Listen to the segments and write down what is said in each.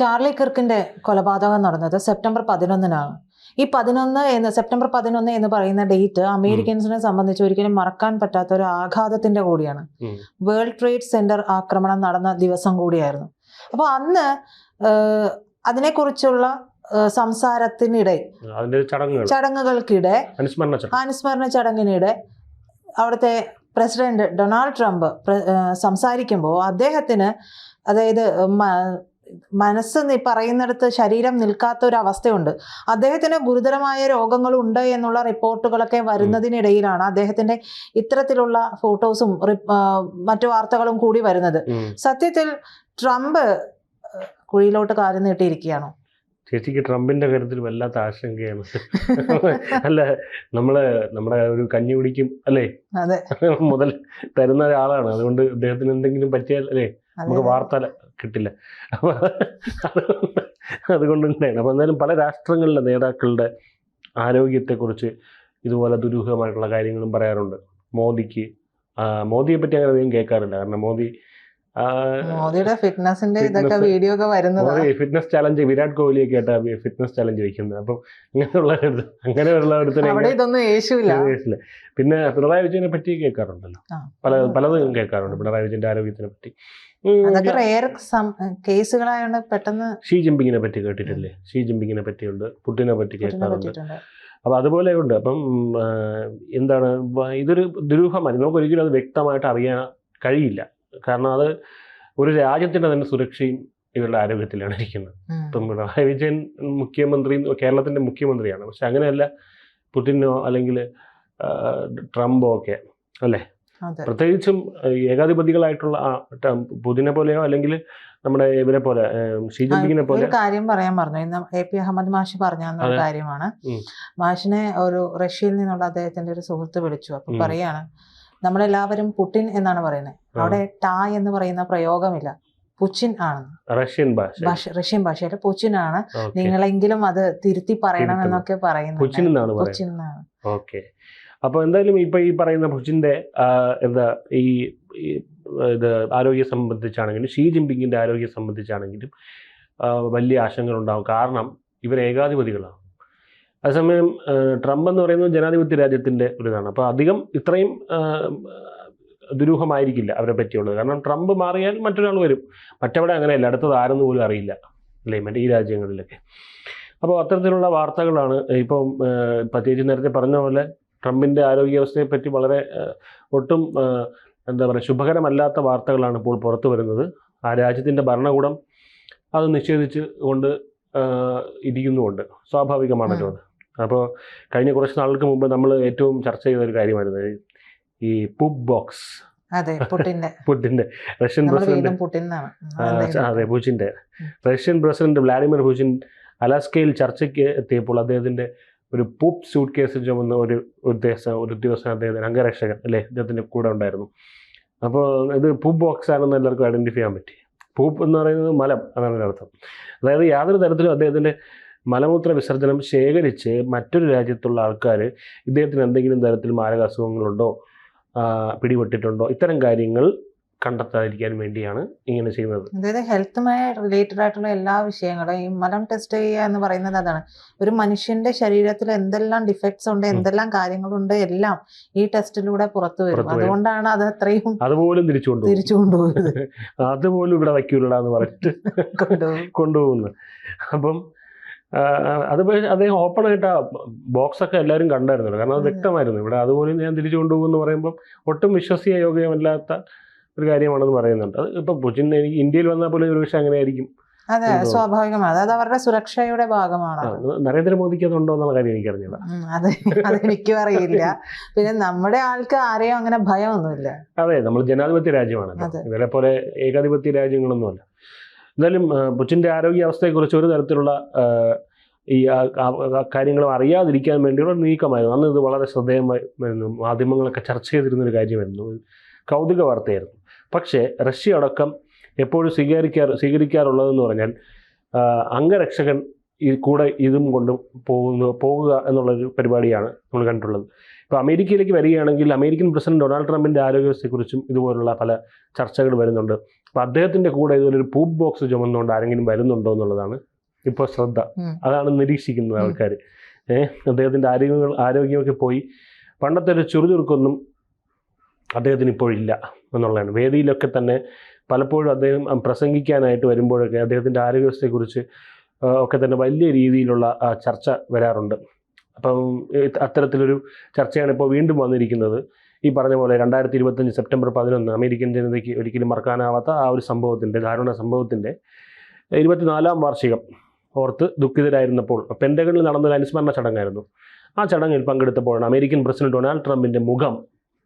Charlie കിർക്കിന്റെ കൊലപാതകം നടന്നത് September പതിനൊന്നിനാണ്. ഈ പതിനൊന്ന് എന്ന് സെപ്റ്റംബർ പതിനൊന്ന് എന്ന് പറയുന്ന ഡേറ്റ് അമേരിക്കൻസിനെ സംബന്ധിച്ച് ഒരിക്കലും മറക്കാൻ പറ്റാത്ത ഒരു ആഘാതത്തിന്റെ കൂടിയാണ്. വേൾഡ് ട്രേഡ് സെന്റർ ആക്രമണം നടന്ന ദിവസം കൂടിയായിരുന്നു. അപ്പോൾ അന്ന് അതിനെക്കുറിച്ചുള്ള സംസാരത്തിനിടെ ചടങ്ങുകൾക്കിടെ അനുസ്മരണ ചടങ്ങ്. അനുസ്മരണ ചടങ്ങിനിടെ അവിടുത്തെ പ്രസിഡന്റ് ഡൊണാൾഡ് ട്രംപ് സംസാരിക്കുമ്പോൾ അദ്ദേഹത്തിന് അതായത് മനസ്സ് നീ പറയുന്നിടത്ത് ശരീരം നിൽക്കാത്ത ഒരു അവസ്ഥയുണ്ട് അദ്ദേഹത്തിന് ഗുരുതരമായ രോഗങ്ങളുണ്ട് എന്നുള്ള റിപ്പോർട്ടുകളൊക്കെ വരുന്നതിനിടയിലാണ് അദ്ദേഹത്തിന്റെ ഇത്തരത്തിലുള്ള ഫോട്ടോസും മറ്റു വാർത്തകളും കൂടി വരുന്നത്. സത്യത്തിൽ ട്രംപ് കുഴിയിലോട്ട് കാര്യം നീട്ടിയിരിക്കുകയാണോ? ചേച്ചിക്ക് ട്രംപിന്റെ കാര്യത്തിൽ വല്ലാത്ത ആശങ്കയാണ്. അല്ല നമ്മൾ നമ്മുടെ ഒരു കഞ്ഞി കുടിക്കും അല്ലേ? അതെ. മുതൽ തരുന്ന ഒരാളാണ്. അതുകൊണ്ട് അദ്ദേഹത്തിന് എന്തെങ്കിലും പറ്റിയാൽ അല്ലേ? നമുക്ക് വാർത്ത കിട്ടില്ല. അപ്പൊ അതുകൊണ്ട് തന്നെയാണ്. അപ്പൊ എന്തായാലും പല രാഷ്ട്രങ്ങളിലെ നേതാക്കളുടെ ആരോഗ്യത്തെക്കുറിച്ച് ഇതുപോലെ ദുരൂഹമായിട്ടുള്ള കാര്യങ്ങളും പറയാറുണ്ട്. മോദിക്ക് മോദിയെ പറ്റി അങ്ങനെ അധികം കേൾക്കാറില്ല. കാരണം മോദി മോദിയുടെ ഫിറ്റ്നസിന്റെ ഇതൊക്കെ Fitness- വീഡിയോ ഒക്കെ വരുന്നതാണ് ഫിറ്റ്നസ് ചലഞ്ച് വിരാട് കോഹ്ലി ഒക്കെ ആയിട്ട് ഫിറ്റ്നസ് ചാലഞ്ച് വയ്ക്കുന്നത് അപ്പം അങ്ങനെയുള്ള അങ്ങനെയുള്ള ഒരുത്തനെ അവിടെ ഇതൊന്നും യേശുവില്ല. ഇല്ല. പിന്നെ പിണറായി വിജയനെ പറ്റി കേൾക്കാറുണ്ടല്ലോ. പല പലതും കേൾക്കാറുണ്ട് പിണറായി വിജയന്റെ ആരോഗ്യത്തിനെ പറ്റി. അതൊക്കെ റെയർ പെട്ടെന്ന് ഷീ ജിമ്പിങ്ങിനെ പറ്റി കേട്ടിട്ടില്ലേ? ഷീ ജിമ്പിങ്ങിനെ പറ്റിയുണ്ട്. പുട്ടിനെ പറ്റി കേൾക്കാറുണ്ട്. അപ്പൊ അതുപോലെ ഉണ്ട്. അപ്പം എന്താണ് ഇതൊരു ദുരൂഹമാണ് നമുക്ക് ഒരിക്കലും അത് വ്യക്തമായിട്ട് അറിയാൻ കഴിയില്ല. കാരണം അത് ഒരു രാജ്യത്തിന്റെ തന്നെ സുരക്ഷയും ഇവരുടെ ആരോഗ്യത്തിലാണ് ഇരിക്കുന്നത്. ഇപ്പം പിണറായി വിജയൻ മുഖ്യമന്ത്രി കേരളത്തിന്റെ മുഖ്യമന്ത്രിയാണ്. പക്ഷെ അങ്ങനെയല്ല പുടിനോ അല്ലെങ്കിൽ ട്രംപോ ഒക്കെ അല്ലേ? പ്രത്യേകിച്ചും ഏകാധിപതികളായിട്ടുള്ള പുതിനെ പോലെയോ അല്ലെങ്കിൽ നമ്മുടെ ഇവരെ പോലെ ഷീ ജിൻപിങ്ങിനെ പോലെ. ഒരു കാര്യം പറയാൻ പറഞ്ഞു. ഇന്ന് എ പി അഹമ്മദ് മാഷി പറഞ്ഞ ഒരു കാര്യമാണ്. മാഷിനെ ഒരു റഷ്യയിൽ നിന്നുള്ള അദ്ദേഹത്തിന്റെ ഒരു സുഹൃത്ത് വിളിച്ചു. അപ്പൊ. പറയാണ് നമ്മളെല്ലാവരും പുട്ടിൻ എന്നാണ് പറയുന്നത് അവിടെ ടാ എന്ന് പറയുന്ന പ്രയോഗമില്ല. പുച്ചിൻ ആണ്. റഷ്യൻ ഭാഷ. റഷ്യൻ ഭാഷയിൽ പുച്ചിൻ ആണ്. നിങ്ങളെങ്കിലും അത് തിരുത്തി പറയണം എന്നൊക്കെ പറയുന്നത്. പുച്ചിൻ എന്നാണ്. ഓക്കെ. അപ്പോൾ എന്തായാലും ഇപ്പൊ ഈ പറയുന്ന പുച്ചിന്റെ എന്താ ഈ ഈ, ഇത് ആരോഗ്യം സംബന്ധിച്ചാണെങ്കിലും ഷീ ജിൻപിങ്ങിന്റെ ആരോഗ്യ സംബന്ധിച്ചാണെങ്കിലും വലിയ ആശങ്കകൾ ഉണ്ടാവും കാരണം ഇവർ ഏകാധിപതികളാണ്. അതേസമയം ട്രംപ് എന്ന് പറയുന്നത് ജനാധിപത്യ രാജ്യത്തിന്റെ ഒരു ഇതാണ് അപ്പോൾ അധികം ഇത്രയും ദുരൂഹമായിരിക്കില്ല അവരെ പറ്റിയുള്ളത്. കാരണം ട്രംപ് മാറിയാൽ മറ്റൊരാൾ വരും. മറ്റവിടെ അങ്ങനെയല്ല. അടുത്തത് ആരെന്ന് പോലും അറിയില്ല. അല്ലേ? മറ്റേ ഈ രാജ്യങ്ങളിലൊക്കെ. അപ്പോൾ അത്തരത്തിലുള്ള വാർത്തകളാണ് ഇപ്പം പ്രത്യേകിച്ച് നേരത്തെ പറഞ്ഞ പോലെ ട്രംപിന്റെ ആരോഗ്യാവസ്ഥയെ പറ്റി വളരെ ഒട്ടും എന്താ പറയുക ശുഭകരമല്ലാത്ത വാർത്തകളാണ് ഇപ്പോൾ പുറത്തു വരുന്നത്. ആ രാജ്യത്തിന്റെ ഭരണകൂടം അത് നിഷേധിച്ച് കൊണ്ട് ഇരിക്കുന്നുമുണ്ട്. സ്വാഭാവികമാണല്ലോ അത്. അപ്പോൾ കഴിഞ്ഞ കുറച്ച് നാളുകൾക്ക് മുമ്പ് നമ്മൾ ഏറ്റവും ചർച്ച ചെയ്ത ഒരു കാര്യമായിരുന്നു. ഈ- പുബ് ബോക്സ്. അതെ പുട്ടിന്റെ. പുട്ടിന്റെ റഷ്യൻ പ്രസിഡന്റ് അതെ പുച്ചിന്റെ റഷ്യൻ പ്രസിഡന്റ് വ്ളാഡിമിർ പൂച്ചിൻ അലാസ്കയിൽ ചർച്ചയ്ക്ക് എത്തിയപ്പോൾ അദ്ദേഹത്തിന്റെ ഒരു പൂപ്പ് സൂട്ട് കേസ് ചുമന്ന ഒരു ഉദ്ദേശം ഒരു ഉദ്യോഗസ്ഥൻ അദ്ദേഹത്തിന് അംഗരക്ഷകൻ അല്ലേ അദ്ദേഹത്തിന്റെ കൂടെ ഉണ്ടായിരുന്നു. അപ്പോൾ ഇത് പൂപ്പ് ബോക്സ് ആണെന്ന് എല്ലാവർക്കും ഐഡന്റിഫൈ ചെയ്യാൻ പറ്റി. പൂപ്പ് എന്ന് പറയുന്നത് മലം അതാണ് അർത്ഥം. അതായത് യാതൊരു തരത്തിലും അദ്ദേഹത്തിന്റെ മലമൂത്ര വിസർജനം ശേഖരിച്ച് മറ്റൊരു രാജ്യത്തുള്ള ആൾക്കാർ ഇദ്ദേഹത്തിന് എന്തെങ്കിലും തരത്തിൽ മാരക അസുഖങ്ങളുണ്ടോ ആ, പിടിപെട്ടിട്ടുണ്ടോ? ഇത്തരം കാര്യങ്ങൾ കണ്ടെത്താതിരിക്കാൻ വേണ്ടിയാണ് ഇങ്ങനെ ചെയ്യുന്നത്. അതായത് ഹെൽത്തുമായി റിലേറ്റഡ് ആയിട്ടുള്ള എല്ലാ വിഷയങ്ങളും ഈ മലം ടെസ്റ്റ് ചെയ്യുക എന്ന് പറയുന്നത് അതാണ്. ഒരു മനുഷ്യന്റെ ശരീരത്തിൽ എന്തെല്ലാം ഡിഫക്ട്സ് ഉണ്ട് എന്തെല്ലാം കാര്യങ്ങളുണ്ട് എല്ലാം ഈ ടെസ്റ്റിലൂടെ പുറത്തു വരും. അതുകൊണ്ടാണ് അത് അത്രയും അതുപോലും തിരിച്ചു തിരിച്ചു കൊണ്ടുപോകുന്നത്. അതുപോലും ഇവിടെ വയ്ക്കൂലെന്ന് പറഞ്ഞിട്ട് കൊണ്ടുപോകുന്നത്. കൊണ്ടുപോകുന്നു അപ്പം അത് അദ്ദേഹം ഓപ്പൺ ആയിട്ട് ആ ബോക്സ് ഒക്കെ എല്ലാവരും കണ്ടായിരുന്നല്ലോ. കാരണം അത് വ്യക്തമായിരുന്നു. ഇവിടെ അതുപോലെ ഞാൻ തിരിച്ചു കൊണ്ടുപോകുമെന്ന് പറയുമ്പോൾ ഒട്ടും വിശ്വസീയ യോഗ്യമല്ലാത്ത ഒരു കാര്യമാണെന്ന് പറയുന്നുണ്ട്. അത് ഇപ്പൊ എനിക്ക് ഇന്ത്യയിൽ വന്നാൽ പോലും ഒരു പക്ഷേ അങ്ങനെ ആയിരിക്കും അതെ സ്വാഭാവികമാണ്. അത് അവരുടെ സുരക്ഷയുടെ ഭാഗമാണ്. നരേന്ദ്രമോദിക്ക് അതുണ്ടോ എന്നുള്ള കാര്യം എനിക്കറിഞ്ഞില്ല അതെ അത് അതെനിക്കും അറിയില്ല. പിന്നെ നമ്മുടെ ആൾക്ക് ആരെയും അങ്ങനെ ഭയമൊന്നുമില്ല. അതെ നമ്മൾ ജനാധിപത്യ രാജ്യമാണല്ലോ അതെ. ഇവരെ പോലെ ഏകാധിപത്യ രാജ്യങ്ങളൊന്നുമല്ല. എന്തായാലും ആ, പുച്ചിന്റെ ആരോഗ്യാവസ്ഥയെക്കുറിച്ച് ഒരു തരത്തിലുള്ള ഈ കാര്യങ്ങളും അറിയാതിരിക്കാൻ വേണ്ടിയുള്ള നീക്കമായിരുന്നു. അന്ന് ഇത് വളരെ ശ്രദ്ധേയമായിരുന്നു. മാധ്യമങ്ങളൊക്കെ ചർച്ച ചെയ്തിരുന്ന ഒരു കാര്യമായിരുന്നു. കൗതുക വാർത്തയായിരുന്നു. പക്ഷേ റഷ്യ അടക്കം എപ്പോഴും സ്വീകരിക്കാറ് സ്വീകരിക്കാറുള്ളതെന്ന് പറഞ്ഞാൽ അംഗരക്ഷകൻ ഈ കൂടെ ഇതും കൊണ്ട് പോകുന്നു പോകുക എന്നുള്ളൊരു പരിപാടിയാണ് നമ്മൾ കണ്ടിട്ടുള്ളത്. ഇപ്പോൾ അമേരിക്കയിലേക്ക് വരികയാണെങ്കിൽ അമേരിക്കൻ പ്രസിഡന്റ് ഡൊണാൾഡ് ട്രംപിന്റെ ആരോഗ്യവസ്ഥയെക്കുറിച്ചും ഇതുപോലുള്ള പല ചർച്ചകൾ വരുന്നുണ്ട്. അപ്പോൾ അദ്ദേഹത്തിന്റെ കൂടെ ഇതുപോലൊരു പൂപ്പ് ബോക്സ് ചുമന്നുകൊണ്ട് ആരെങ്കിലും വരുന്നുണ്ടോ എന്നുള്ളതാണ് ഇപ്പോൾ ശ്രദ്ധ. അതാണ് നിരീക്ഷിക്കുന്നത്. ആൾക്കാർ ഏഹ് അദ്ദേഹത്തിന്റെ ആരോഗ്യങ്ങൾ ആരോഗ്യമൊക്കെ പോയി. പണ്ടത്തെ ഒരു ചുറുചുറുക്കൊന്നും അദ്ദേഹത്തിന് ഇപ്പോഴില്ല എന്നുള്ളതാണ്. വേദിയിലൊക്കെ തന്നെ പലപ്പോഴും അദ്ദേഹം പ്രസംഗിക്കാനായിട്ട് വരുമ്പോഴൊക്കെ അദ്ദേഹത്തിന്റെ ആരോഗ്യവസ്ഥയെക്കുറിച്ച് ഒക്കെ തന്നെ വലിയ രീതിയിലുള്ള ചർച്ച വരാറുണ്ട്. അപ്പം അത്തരത്തിലൊരു ചർച്ചയാണ് ഇപ്പോൾ വീണ്ടും വന്നിരിക്കുന്നത്. ഈ പറഞ്ഞ പോലെ രണ്ടായിരത്തി ഇരുപത്തഞ്ച് സെപ്റ്റംബർ പതിനൊന്ന് അമേരിക്കൻ ജനതയ്ക്ക് ഒരിക്കലും മറക്കാനാവാത്ത ആ ഒരു സംഭവത്തിന്റെ ദാരുണ സംഭവത്തിന്റെ ഇരുപത്തിനാലാം വാർഷികം ഓർത്ത് ദുഃഖിതരായിരുന്നപ്പോൾ പെൻഡഗണിൽ നടന്നൊരു അനുസ്മരണ ചടങ്ങായിരുന്നു. ആ ചടങ്ങിൽ പങ്കെടുത്തപ്പോഴാണ് അമേരിക്കൻ പ്രസിഡന്റ് ഡൊണാൾഡ് ട്രംപിന്റെ മുഖം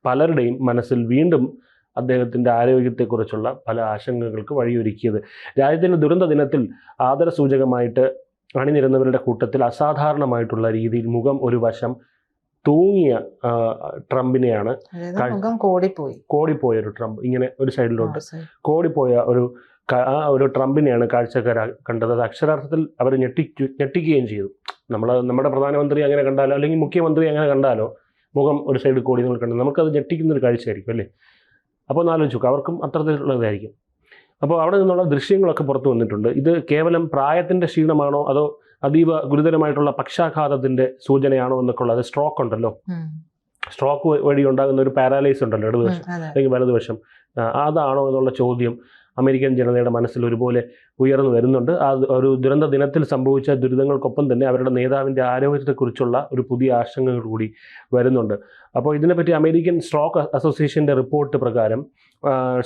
പലരുടെയും മനസ്സിൽ വീണ്ടും അദ്ദേഹത്തിന്റെ ആരോഗ്യത്തെക്കുറിച്ചുള്ള പല ആശങ്കകൾക്ക് വഴിയൊരുക്കിയത്. രാജ്യത്തിന്റെ ദുരന്ത ദിനത്തിൽ ആദരസൂചകമായിട്ട് അണിനിരുന്നവരുടെ കൂട്ടത്തിൽ അസാധാരണമായിട്ടുള്ള രീതിയിൽ മുഖം ഒരു വശം തൂങ്ങിയ ട്രംപിനെയാണ് കോടിപ്പോയി. കോടിപ്പോയ ഒരു ട്രംപ്. ഇങ്ങനെ ഒരു സൈഡിലോട്ട്. കോടിപ്പോയ ഒരു ആ ഒരു ട്രംപിനെയാണ് കാഴ്ചക്കാർ കണ്ടത്. അത് അക്ഷരാർത്ഥത്തിൽ അവർ ഞെട്ടിച്ചു ഞെട്ടിക്കുകയും ചെയ്തു. നമ്മൾ നമ്മുടെ പ്രധാനമന്ത്രി അങ്ങനെ കണ്ടാലോ അല്ലെങ്കിൽ മുഖ്യമന്ത്രി അങ്ങനെ കണ്ടാലോ മുഖം ഒരു സൈഡ് കോടി നമ്മൾ കണ്ടു നമുക്കത് ഞെട്ടിക്കുന്ന ഒരു കാഴ്ചയായിരിക്കും അല്ലേ? അപ്പോൾ ഒന്ന് ആലോചിച്ചു അവർക്കും അത്തരത്തിലുള്ളതായിരിക്കും. അപ്പോൾ അവിടെ നിന്നുള്ള ദൃശ്യങ്ങളൊക്കെ പുറത്തു വന്നിട്ടുണ്ട്. ഇത് കേവലം പ്രായത്തിന്റെ ക്ഷീണമാണോ അതോ അതീവ ഗുരുതരമായിട്ടുള്ള പക്ഷാഘാതത്തിന്റെ സൂചനയാണോ എന്നൊക്കെ ഉള്ളത് സ്ട്രോക്ക് ഉണ്ടല്ലോ. സ്ട്രോക്ക് വഴി ഉണ്ടാകുന്ന ഒരു പാരാലൈസ് ഉണ്ടല്ലോ ഇടതുവശം അല്ലെങ്കിൽ വലതുവശം. അതാണോ എന്നുള്ള ചോദ്യം അമേരിക്കൻ ജനതയുടെ മനസ്സിൽ ഒരുപോലെ ഉയർന്നു വരുന്നുണ്ട്. ആ ഒരു ദുരന്ത ദിനത്തിൽ സംഭവിച്ച ദുരിതങ്ങൾക്കൊപ്പം തന്നെ അവരുടെ നേതാവിന്റെ ആരോഗ്യത്തെക്കുറിച്ചുള്ള ഒരു പുതിയ ആശങ്കകൾ കൂടി വരുന്നുണ്ട്. അപ്പോൾ ഇതിനെപ്പറ്റി അമേരിക്കൻ സ്ട്രോക്ക് അസോസിയേഷന്റെ റിപ്പോർട്ട് പ്രകാരം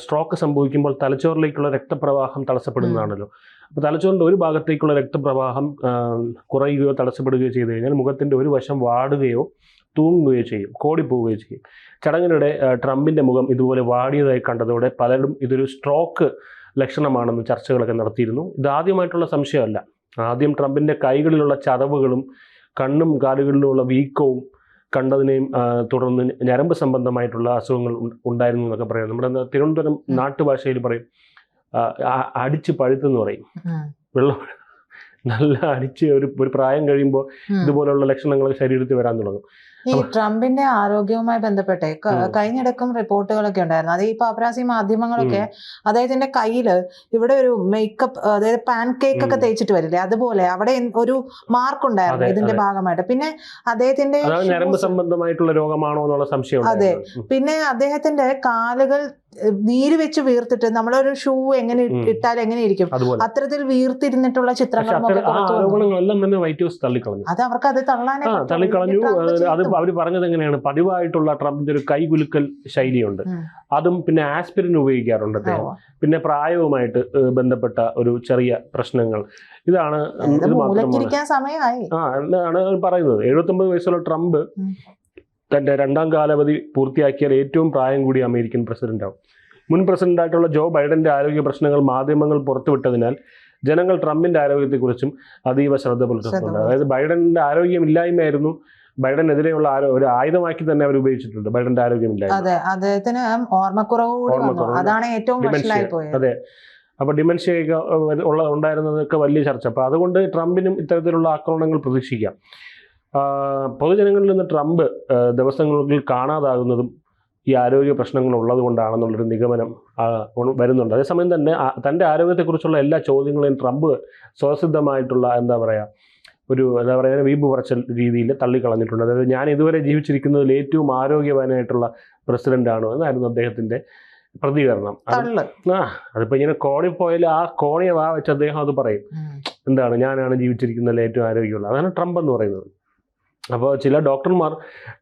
സ്ട്രോക്ക് സംഭവിക്കുമ്പോൾ തലച്ചോറിലേക്കുള്ള രക്തപ്രവാഹം തടസ്സപ്പെടുന്നതാണല്ലോ. അപ്പോൾ തലച്ചോറിന്റെ ഒരു ഭാഗത്തേക്കുള്ള രക്തപ്രവാഹം കുറയുകയോ തടസ്സപ്പെടുകയോ ചെയ്തു കഴിഞ്ഞാൽ മുഖത്തിന്റെ ഒരു വശം വാടുകയോ തൂങ്ങുകയോ ചെയ്യും കോടിപ്പോവുകയോ ചെയ്യും. ചടങ്ങിനിടെ ട്രംപിന്റെ മുഖം ഇതുപോലെ വാടിയതായി കണ്ടതോടെ പലരും ഇതൊരു സ്ട്രോക്ക് ലക്ഷണമാണെന്ന് ചർച്ചകളൊക്കെ നടത്തിയിരുന്നു. ഇത് ആദ്യമായിട്ടുള്ള സംശയമല്ല. ആദ്യം ട്രംപിന്റെ കൈകളിലുള്ള ചതവുകളും കണ്ണും കാലുകളിലുള്ള വീക്കവും കണ്ടതിനെയും തുടർന്ന് ഞരമ്പ് സംബന്ധമായിട്ടുള്ള അസുഖങ്ങൾ ഉണ്ടായിരുന്നു എന്നൊക്കെ പറയാം. നമ്മുടെ തിരുവനന്തപുരം നാട്ടുഭാഷയിൽ പറയും അടിച്ച് പഴുത്തെന്ന് പറയും. വെള്ളം നല്ല അടിച്ച് ഒരു ഒരു പ്രായം കഴിയുമ്പോൾ. ഇതുപോലുള്ള ലക്ഷണങ്ങൾ ശരീരത്തിൽ വരാൻ തുടങ്ങും. ഈ ട്രംപിന്റെ ആരോഗ്യവുമായി ബന്ധപ്പെട്ട്. കഴിഞ്ഞിടക്കും റിപ്പോർട്ടുകളൊക്കെ ഉണ്ടായിരുന്നു. അത് ഈ പാപ്പരാസി മാധ്യമങ്ങളൊക്കെ അദ്ദേഹത്തിന്റെ കയ്യിൽ ഇവിടെ ഒരു മേക്കപ്പ് അതായത് പാൻ കേക്ക് ഒക്കെ തേച്ചിട്ട് വരില്ലേ? അതുപോലെ അവിടെ ഒരു മാർക്ക് ഉണ്ടായിരുന്നു ഇതിന്റെ ഭാഗമായിട്ട്. പിന്നെ അദ്ദേഹത്തിന്റെ ഞരമ്പ് സംബന്ധമായിട്ടുള്ള രോഗമാണോ എന്നുള്ള സംശയം അതെ. പിന്നെ അദ്ദേഹത്തിന്റെ കാലുകൾ നീര് വെച്ച് വീർത്തിട്ട് നമ്മളൊരു ഷൂ എങ്ങനെ ഇട്ടാൽ എങ്ങനെ ഇരിക്കും? അത്തരത്തിൽ വീർത്തിരുന്നിട്ടുള്ള ചിത്രങ്ങൾ ആരോപണങ്ങളെല്ലാം തന്നെ വൈറ്റ് ഹൗസ് തള്ളിക്കളഞ്ഞു. അത് അവർക്ക് അത് തള്ളാനേ. തള്ളിക്കളഞ്ഞു. അത് അവർ പറഞ്ഞത് എങ്ങനെയാണ്? പതിവായിട്ടുള്ള ട്രംപിന്റെ ഒരു കൈകുലുക്കൽ ശൈലിയുണ്ട്. അതും പിന്നെ ആസ്പിരിൻ ഉപയോഗിക്കാറുണ്ട് അദ്ദേഹം. പിന്നെ പ്രായവുമായിട്ട് ബന്ധപ്പെട്ട ഒരു ചെറിയ പ്രശ്നങ്ങൾ. ഇതാണ് ഇത് മാത്രമാണ്. സമയമായി. ആ എന്നാണ് പറയുന്നത്. എഴുപത്തൊമ്പത് വയസ്സുള്ള ട്രംപ് ഉം. തന്റെ രണ്ടാം കാലാവധി പൂർത്തിയാക്കിയാൽ ഏറ്റവും പ്രായം കൂടിയ അമേരിക്കൻ പ്രസിഡന്റാവും. മുൻ പ്രസിഡന്റായിട്ടുള്ള ജോ ബൈഡന്റെ ആരോഗ്യ പ്രശ്നങ്ങൾ മാധ്യമങ്ങൾ പുറത്തുവിട്ടതിനാൽ ജനങ്ങൾ ട്രംപിന്റെ ആരോഗ്യത്തെക്കുറിച്ചും അതീവ ശ്രദ്ധ പുലർത്തുന്നുണ്ട്. അതായത് ബൈഡന്റെ ആരോഗ്യമില്ലായ്മയായിരുന്നു ബൈഡനെതിരെയുള്ള ഒരു ആയുധമാക്കി തന്നെ അവർ ഉപയോഗിച്ചിട്ടുണ്ട്. ബൈഡന്റെ ആരോഗ്യമില്ലായ്മ. അതെ അദ്ദേഹത്തിന് ഓർമ്മക്കുറവ് കൂടി അതാണ് ഏറ്റവും അതെ. അപ്പൊ ഡിമെൻഷ്യ ഉള്ള ഉണ്ടായിരുന്നതൊക്കെ വലിയ ചർച്ച. അപ്പൊ അതുകൊണ്ട് ട്രംപിനും ഇത്തരത്തിലുള്ള ആക്രമണങ്ങൾ പ്രതീക്ഷിക്കാം. പൊതുജനങ്ങളിൽ നിന്ന് ട്രംപ് ദിവസങ്ങൾക്കിൽ ദിവസങ്ങളിൽ കാണാതാകുന്നതും ഈ ആരോഗ്യ പ്രശ്നങ്ങൾ ഉള്ളത് കൊണ്ടാണെന്നുള്ളൊരു നിഗമനം വരുന്നുണ്ട്. അതേസമയം തന്നെ തന്റെ ആരോഗ്യത്തെക്കുറിച്ചുള്ള എല്ലാ ചോദ്യങ്ങളെയും ട്രംപ് സ്വസിദ്ധമായിട്ടുള്ള എന്താ പറയുക ഒരു എന്താ പറയുക വീമ്പ് പറച്ച രീതിയിൽ തള്ളിക്കളഞ്ഞിട്ടുണ്ട്. അതായത് ഞാൻ ഇതുവരെ ജീവിച്ചിരിക്കുന്നതിൽ ഏറ്റവും ആരോഗ്യവാനായിട്ടുള്ള പ്രസിഡന്റാണോ എന്നായിരുന്നു അദ്ദേഹത്തിന്റെ പ്രതികരണം. ആ അതിപ്പോൾ ഇങ്ങനെ കോണി പോയാൽ ആ കോണിയെ വാ വെച്ച് അദ്ദേഹം അത് പറയും. എന്താണ് ഞാനാണ് ജീവിച്ചിരിക്കുന്നതിൽ ഏറ്റവും ആരോഗ്യമുള്ളത് അതാണ് ട്രംപ് എന്ന് പറയുന്നത്. അപ്പോൾ ചില ഡോക്ടർമാർ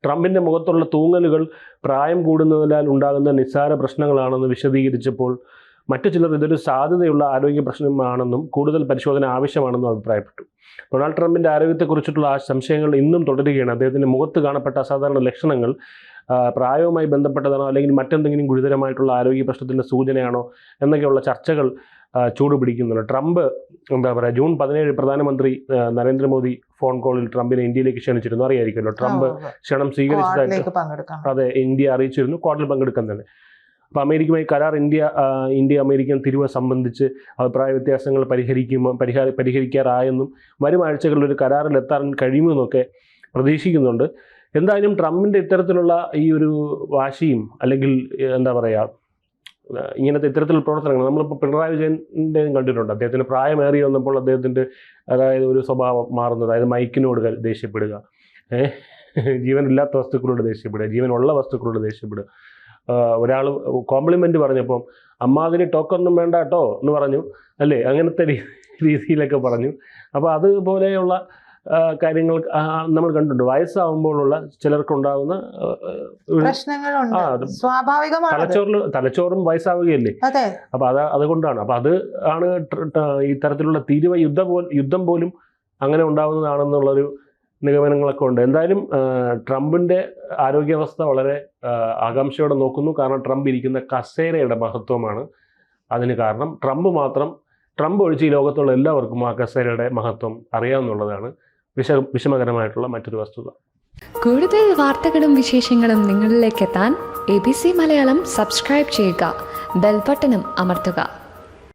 ട്രംപിന്റെ മുഖത്തുള്ള തൂങ്ങലുകൾ പ്രായം കൂടുന്നതിനാൽ ഉണ്ടാകുന്ന നിസ്സാര പ്രശ്നങ്ങളാണെന്ന് വിശദീകരിച്ചപ്പോൾ മറ്റു ചിലർ ഇതൊരു സാധ്യതയുള്ള ആരോഗ്യ പ്രശ്നമാണെന്നും കൂടുതൽ പരിശോധന ആവശ്യമാണെന്നും അഭിപ്രായപ്പെട്ടു. ഡൊണാൾഡ് ട്രംപിന്റെ ആരോഗ്യത്തെക്കുറിച്ചിട്ടുള്ള ആ സംശയങ്ങൾ ഇന്നും തുടരുകയാണ്. അദ്ദേഹത്തിന്റെ മുഖത്ത് കാണപ്പെട്ട അസാധാരണ ലക്ഷണങ്ങൾ പ്രായവുമായി ബന്ധപ്പെട്ടതാണോ അല്ലെങ്കിൽ മറ്റെന്തെങ്കിലും ഗുരുതരമായിട്ടുള്ള ആരോഗ്യ പ്രശ്നത്തിന്റെ സൂചനയാണോ എന്നൊക്കെയുള്ള ചർച്ചകൾ ആ, ചൂടുപിടിക്കുന്നുണ്ട് ട്രംപ് എന്താ പറയുക ജൂൺ പതിനേഴ് പ്രധാനമന്ത്രി നരേന്ദ്രമോദി ഫോൺ കോളിൽ ട്രംപിനെ ഇന്ത്യയിലേക്ക് ക്ഷണിച്ചിരുന്നു. അറിയായിരിക്കുമല്ലോ. ട്രംപ് ക്ഷണം സ്വീകരിച്ചതായിട്ട് അതെ ഇന്ത്യ അറിയിച്ചിരുന്നു. കോട്ടിൽ പങ്കെടുക്കാൻ തന്നെ അപ്പോൾ അമേരിക്കയുമായി കരാർ ഇന്ത്യ ഇന്ത്യ അമേരിക്കൻ തിരിവ് സംബന്ധിച്ച് അഭിപ്രായ വ്യത്യാസങ്ങൾ പരിഹരിക്കുമ്പോൾ പരിഹാര പരിഹരിക്കാറായെന്നും വരും ആഴ്ചകളിൽ ഒരു കരാറിൽ എത്താൻ കഴിയുമെന്നൊക്കെ പ്രതീക്ഷിക്കുന്നുണ്ട്. എന്തായാലും ട്രംപിന്റെ ഇത്തരത്തിലുള്ള ഈ ഒരു വാശിയും അല്ലെങ്കിൽ എന്താ പറയുക ഇങ്ങനത്തെ ഇത്തരത്തിലുള്ള പ്രവർത്തനങ്ങൾ നമ്മളിപ്പോൾ പിണറായി വിജയന്റെ കണ്ടിട്ടുണ്ട്. അദ്ദേഹത്തിന്റെ പ്രായമേറി വന്നപ്പോൾ അദ്ദേഹത്തിന്റെ അതായത് ഒരു സ്വഭാവം മാറുന്നത് അതായത് മൈക്കിനോട് ദേഷ്യപ്പെടുക. ജീവനില്ലാത്ത വസ്തുക്കളോട് ദേഷ്യപ്പെടുക ജീവനുള്ള വസ്തുക്കളോട് ദേഷ്യപ്പെടുക. ഒരാൾ കോംപ്ലിമെന്റ് പറഞ്ഞപ്പം അമ്മാതിന് ടോക്കൊന്നും വേണ്ട കേട്ടോ എന്ന് പറഞ്ഞു. അല്ലേ? അങ്ങനത്തെ രീതിയിലൊക്കെ പറഞ്ഞു. അപ്പോൾ അതുപോലെയുള്ള കാര്യങ്ങൾ നമ്മൾ കണ്ടിട്ടുണ്ട്. വയസ്സാവുമ്പോഴുള്ള ചിലർക്കുണ്ടാകുന്ന സ്വാഭാവികമാണ് തലച്ചോറിൽ തലച്ചോറും വയസ്സാവുകയല്ലേ? അപ്പൊ അത് അതുകൊണ്ടാണ്. അപ്പൊ അത് ആണ് ഈ തരത്തിലുള്ള തീരുവ യുദ്ധ യുദ്ധം പോലും അങ്ങനെ ഉണ്ടാവുന്നതാണെന്നുള്ളൊരു നിഗമനങ്ങളൊക്കെ ഉണ്ട്. എന്തായാലും ട്രംപിന്റെ ട്രംപിന്റെ ആരോഗ്യാവസ്ഥ വളരെ ആകാംക്ഷയോടെ നോക്കുന്നു. കാരണം ട്രംപ് ഇരിക്കുന്ന കസേരയുടെ മഹത്വമാണ് അതിന് കാരണം. ട്രംപ് മാത്രം ട്രംപ് ഒഴിച്ച് ഈ ലോകത്തുള്ള എല്ലാവർക്കും ആ കസേരയുടെ മഹത്വം അറിയാമെന്നുള്ളതാണ് വിഷ വിഷമകരമായിട്ടുള്ള മറ്റൊരു വസ്തുത. കൂടുതൽ വാർത്തകളും വിശേഷങ്ങളും നിങ്ങളിലേക്ക് എത്താൻ A B C Malayalam subscribe ചെയ്യുക. ബെൽബട്ടനും അമർത്തുക.